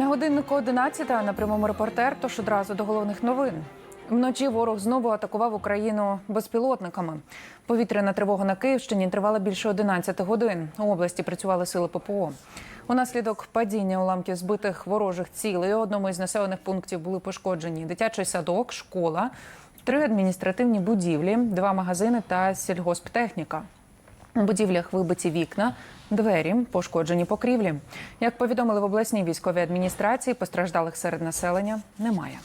На годиннику 11 на прямому репортер, тож одразу до головних новин. Вночі ворог знову атакував Україну безпілотниками. Повітряна тривога на Київщині тривала більше 11 годин. У області працювали сили ППО. Унаслідок падіння уламків збитих ворожих цілей у одному із населених пунктів були пошкоджені дитячий садок, школа, три адміністративні будівлі, два магазини та сільгосптехніка. У будівлях вибиті вікна, двері, пошкоджені покрівлі. Як повідомили в обласній військовій адміністрації, постраждалих серед населення немає.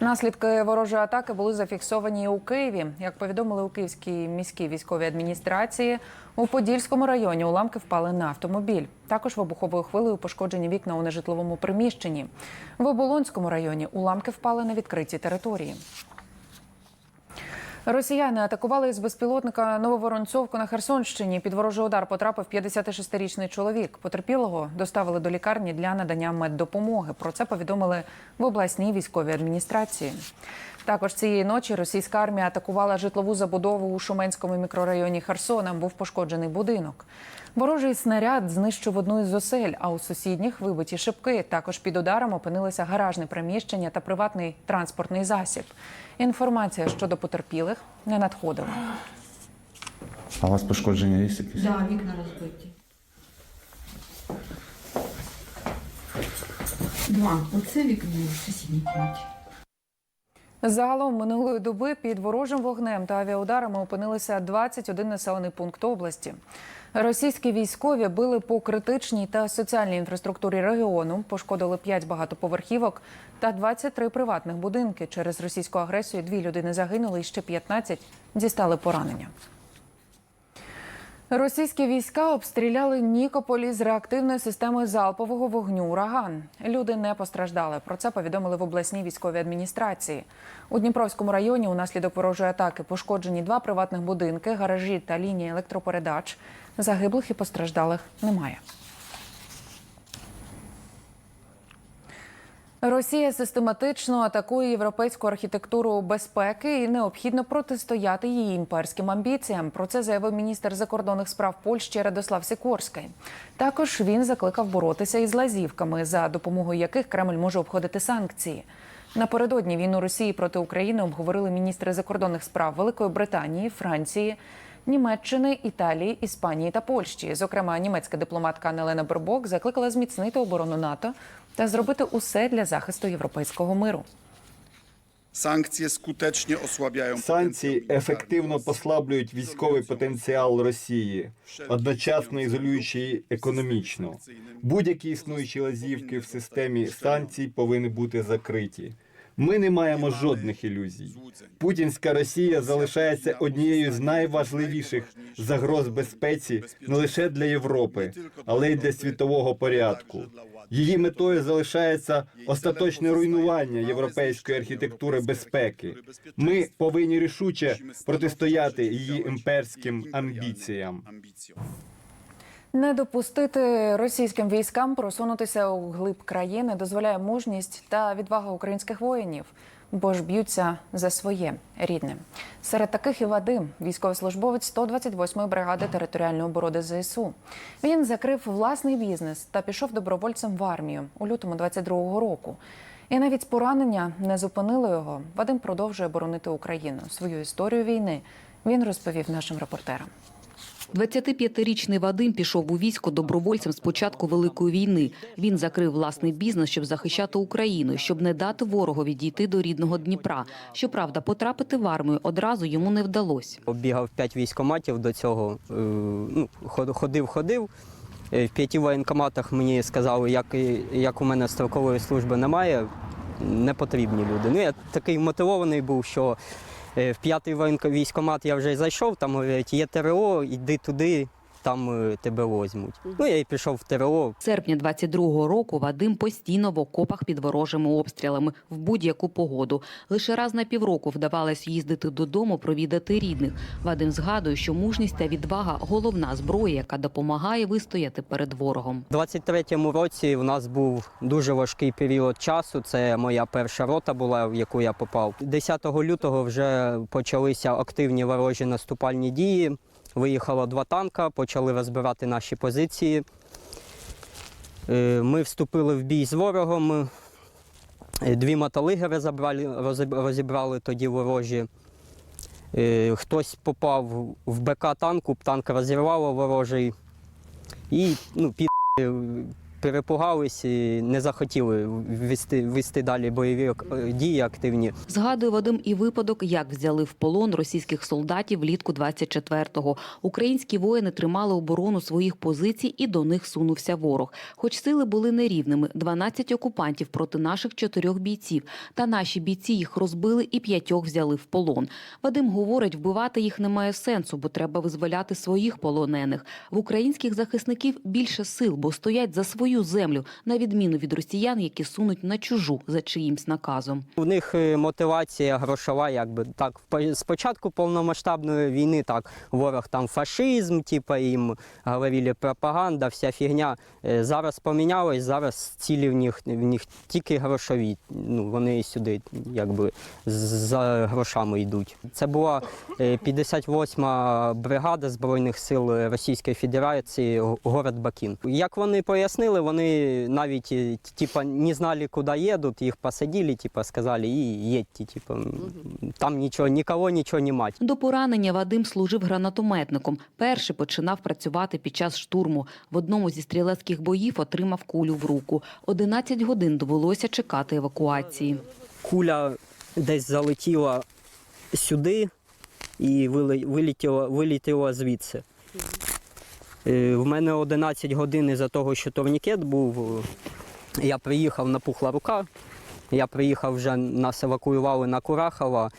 Наслідки ворожої атаки були зафіксовані у Києві. Як повідомили у Київській міській військовій адміністрації, у Подільському районі уламки впали на автомобіль. Також вибуховою хвилею пошкоджені вікна у нежитловому приміщенні. В Оболонському районі уламки впали на відкритій території. Росіяни атакували із безпілотника Нововоронцовку на Херсонщині. Під ворожий удар потрапив 56-річний чоловік. Потерпілого доставили до лікарні для надання меддопомоги. Про це повідомили в обласній військовій адміністрації. Також цієї ночі російська армія атакувала житлову забудову у Шуменському мікрорайоні Херсона. Був пошкоджений будинок. Ворожий снаряд знищив одну із осель, а у сусідніх вибиті шибки. Також під ударом опинилися гаражне приміщення та приватний транспортний засіб. Інформація щодо потерпілих не надходила. А у вас пошкодження є якісь? Да, вікна розбиті. Два. Оце вікно в сусідній кімнаті. Загалом минулої доби під ворожим вогнем та авіаударами опинилися 21 населений пункт області. Російські військові били по критичній та соціальній інфраструктурі регіону, пошкодили 5 багатоповерхівок та 23 приватних будинки. Через російську агресію дві людини загинули і ще 15 дістали поранення. Російські війська обстріляли Нікополі з реактивної системи залпового вогню «Ураган». Люди не постраждали. Про це повідомили в обласній військовій адміністрації. У Дніпровському районі унаслідок ворожої атаки пошкоджені два приватних будинки, гаражі та лінії електропередач. Загиблих і постраждалих немає. Росія систематично атакує європейську архітектуру безпеки і необхідно протистояти її імперським амбіціям. Про це заявив міністр закордонних справ Польщі Радослав Сікорський. Також він закликав боротися із лазівками, за допомогою яких Кремль може обходити санкції. Напередодні війну Росії проти України обговорили міністри закордонних справ Великої Британії, Франції. Німеччини, Італії, Іспанії та Польщі. Зокрема, німецька дипломатка Анелена Бербок закликала зміцнити оборону НАТО та зробити усе для захисту європейського миру. Санкції скутечні ослабляють Санкції ефективно послаблюють військовий потенціал Росії, одночасно ізолюючи її економічно. Будь-які існуючі лазівки в системі санкцій повинні бути закриті. Ми не маємо жодних ілюзій. Путінська Росія залишається однією з найважливіших загроз безпеці не лише для Європи, але й для світового порядку. Її метою залишається остаточне руйнування європейської архітектури безпеки. Ми повинні рішуче протистояти її імперським амбіціям. Не допустити російським військам просунутися у глиб країни дозволяє мужність та відвага українських воїнів, бо ж б'ються за своє рідне. Серед таких і Вадим, військовослужбовець 128-ї бригади територіальної оборони ЗСУ. Він закрив власний бізнес та пішов добровольцем в армію у лютому 22-го року. І навіть поранення не зупинило його. Вадим продовжує боронити Україну. Свою історію війни він розповів нашим репортерам. 25-річний Вадим пішов у військо добровольцем з початку Великої війни. Він закрив власний бізнес, щоб захищати Україну, щоб не дати ворогу відійти до рідного Дніпра. Щоправда, потрапити в армію одразу йому не вдалося. Оббігав п'ять військкоматів до цього. е, Ну, ход- ходив, ходив. Е, В п'яти воєнкоматах мені сказали, як, як у мене строкової служби немає, не потрібні люди. Ну, я такий мотивований був, що в п'ятий військкомат я вже зайшов, там говорять, є ТРО, йди туди, там е, тебе возьмуть. Ну, я і пішов в ТРО, серпня 22-го року Вадим постійно в окопах під ворожими обстрілами в будь-яку погоду. Лише раз на півроку вдавалось їздити додому, провідати рідних. Вадим згадує, що мужність та відвага головна зброя, яка допомагає вистояти перед ворогом. У 23-му році у нас був дуже важкий період часу. Це моя перша рота була, в яку я попав. 10 лютого вже почалися активні ворожі наступальні дії. Виїхало два танка, почали розбирати наші позиції. Е, Ми вступили в бій з ворогом. Е, Дві мотолигери забрали, розібрали тоді ворожі. Е, Хтось попав в БК танку, танк розірвало ворожий. І ну, під перепугались і не захотіли вести, вести далі бойові дії активні. Згадує Вадим і випадок, як взяли в полон російських солдатів влітку 24-го. Українські воїни тримали оборону своїх позицій і до них сунувся ворог. Хоч сили були нерівними: 12 окупантів проти наших чотирьох бійців. Та наші бійці їх розбили і п'ятьох взяли в полон. Вадим говорить, вбивати їх немає сенсу, бо треба визволяти своїх полонених. В українських захисників більше сил, бо стоять за свою землю, на відміну від росіян, які сунуть на чужу за чиїмсь наказом. У них е, мотивація грошова, якби так. По- Спочатку повномасштабної війни так ворог там фашизм, типа їм говорили пропаганда, вся фігня. Е, Зараз помінялось, зараз цілі в них в них тільки грошові. Ну вони сюди якби за грошами йдуть. Це була е, 58-ма бригада збройних сил Російської Федерації, город Бакін. Як вони пояснили, вони навіть е, типа не знали, куди їдуть, їх посадили, типа сказали, і їдьте, типа там нічого, нікого нічого не мать. До поранення Вадим служив гранатометником. Перший починав працювати під час штурму. В одному зі стрілецьких боїв отримав кулю в руку. 11 годин довелося чекати евакуації. Куля десь залетіла сюди і вилетіла, вилетіла звідси. Е, В мене 11 годин із-за того, що турнікет був. Я приїхав, напухла рука. Я приїхав вже, нас евакуювали на Курахова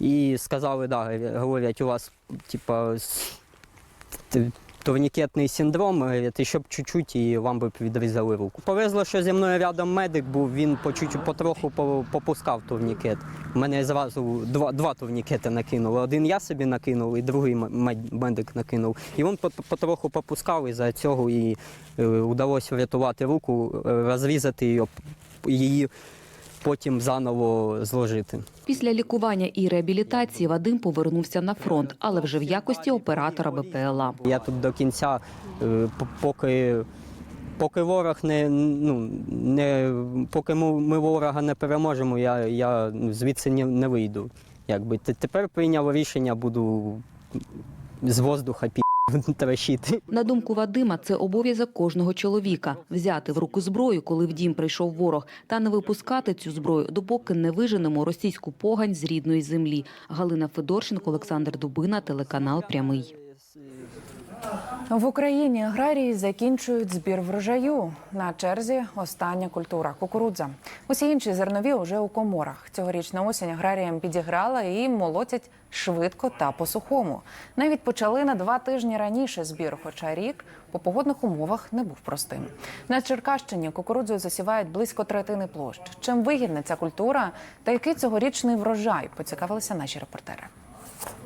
і сказали, да, говорять, у вас типа, турнікетний синдром, говорять, і щоб чуть-чуть і вам би відрізали руку. Повезло, що зі мною рядом медик був, він по чуть потроху попускав турнікет. Мене зразу два, два турнікети накинули. Один я собі накинув, і другий медик накинув. І він потроху попускав, і за цього і е, вдалося врятувати руку, е, розрізати її потім заново зложити. Після лікування і реабілітації Вадим повернувся на фронт, але вже в якості оператора БПЛА. Я тут до кінця, е, поки, поки ворог не, ну, не поки ми, ми ворога не переможемо, я, я звідси не, не вийду. Якби тепер прийняв рішення, буду з воздуха пі трощити. На думку Вадима, це обов'язок кожного чоловіка взяти в руку зброю, коли в дім прийшов ворог, та не випускати цю зброю, допоки не виженемо російську погань з рідної землі. Галина Федорченко, Олександр Дубина, телеканал Прямий. В Україні аграрії закінчують збір врожаю. На черзі остання культура кукурудза. Усі інші зернові уже у коморах. Цьогорічна осінь аграріям підіграла і молотять швидко та по-сухому. Навіть почали на два тижні раніше збір, хоча рік по погодних умовах не був простим. На Черкащині кукурудзою засівають близько третини площ. Чим вигідна ця культура та який цьогорічний врожай? Поцікавилися наші репортери.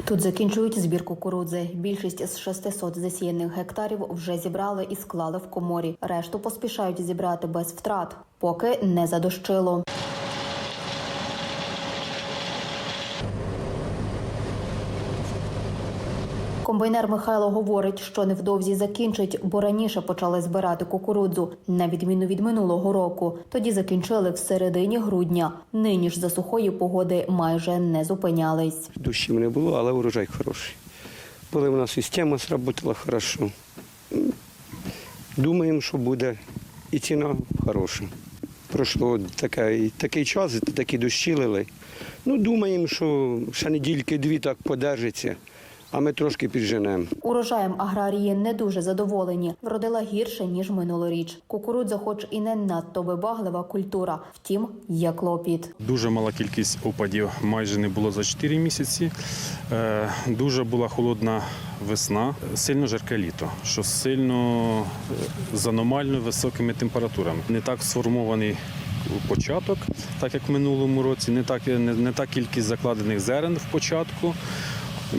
Тут закінчують збір кукурудзи. Більшість з 600 засіяних гектарів вже зібрали і склали в коморі. Решту поспішають зібрати без втрат, поки не задощило. Комбайнер Михайло говорить, що невдовзі закінчить, бо раніше почали збирати кукурудзу, на відміну від минулого року. Тоді закінчили в середині грудня. Нині ж за сухої погоди майже не зупинялись. Дощів не було, але урожай хороший. Поливна система сработала хорошо. Думаємо, що буде і ціна хороша. Пройшло таке, такий час, такі дощі лили. Ну, думаємо, що ще недільки-дві так подержиться, а ми трошки підженемо. Урожаєм аграрії не дуже задоволені. Вродила гірше ніж минулоріч. Кукурудза, хоч і не надто вибаглива культура, втім є клопіт. Дуже мала кількість опадів, майже не було за 4 місяці. Е, Дуже була холодна весна, сильно жарке літо, що сильно е, з аномально високими температурами. Не так сформований початок, так як в минулому році, не так, не, не та кількість закладених зерен в початку.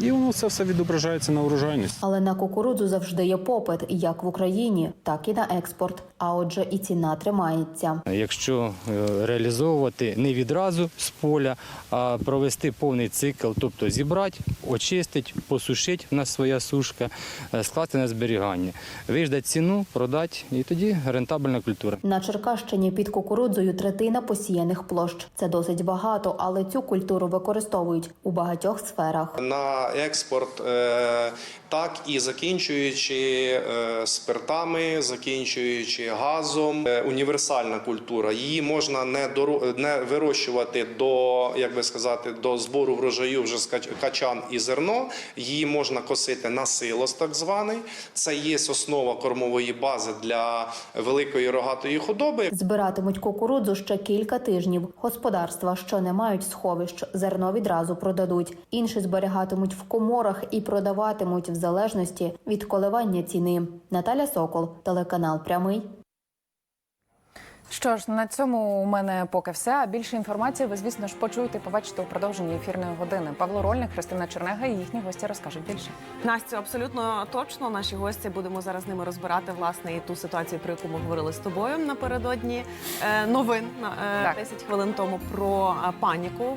І воно це все відображається на урожайності. Але на кукурудзу завжди є попит як в Україні, так і на експорт. А отже, і ціна тримається. Якщо е, реалізовувати не відразу з поля, а провести повний цикл, тобто зібрати, очистити, посушити на своя сушка, е, скласти на зберігання, виждати ціну, продати, і тоді рентабельна культура. На Черкащині під кукурудзою третина посіяних площ. Це досить багато, але цю культуру використовують у багатьох сферах. на експорт, е, так і закінчуючи е, спиртами, закінчуючи газом. Е, Універсальна культура. Її можна не доро- не вирощувати до, як би сказати, до збору врожаю вже з кач- качан і зерно. Її можна косити на силос, так званий. Це є основа кормової бази для великої рогатої худоби. Збиратимуть кукурудзу ще кілька тижнів. Господарства, що не мають сховищ, зерно відразу продадуть. Інші зберігатимуть в коморах і продаватимуть в залежності від коливання ціни. Наталя Сокол, телеканал Прямий. Що ж, на цьому у мене поки все. А більше інформації ви, звісно ж, почуєте і побачите у продовженні ефірної години. Павло Рольник, Христина Чернега і їхні гості розкажуть більше. Настю, абсолютно точно. Наші гості будемо зараз з ними розбирати власне і ту ситуацію, про яку ми говорили з тобою напередодні е, новин на е, 10 хвилин тому про е, паніку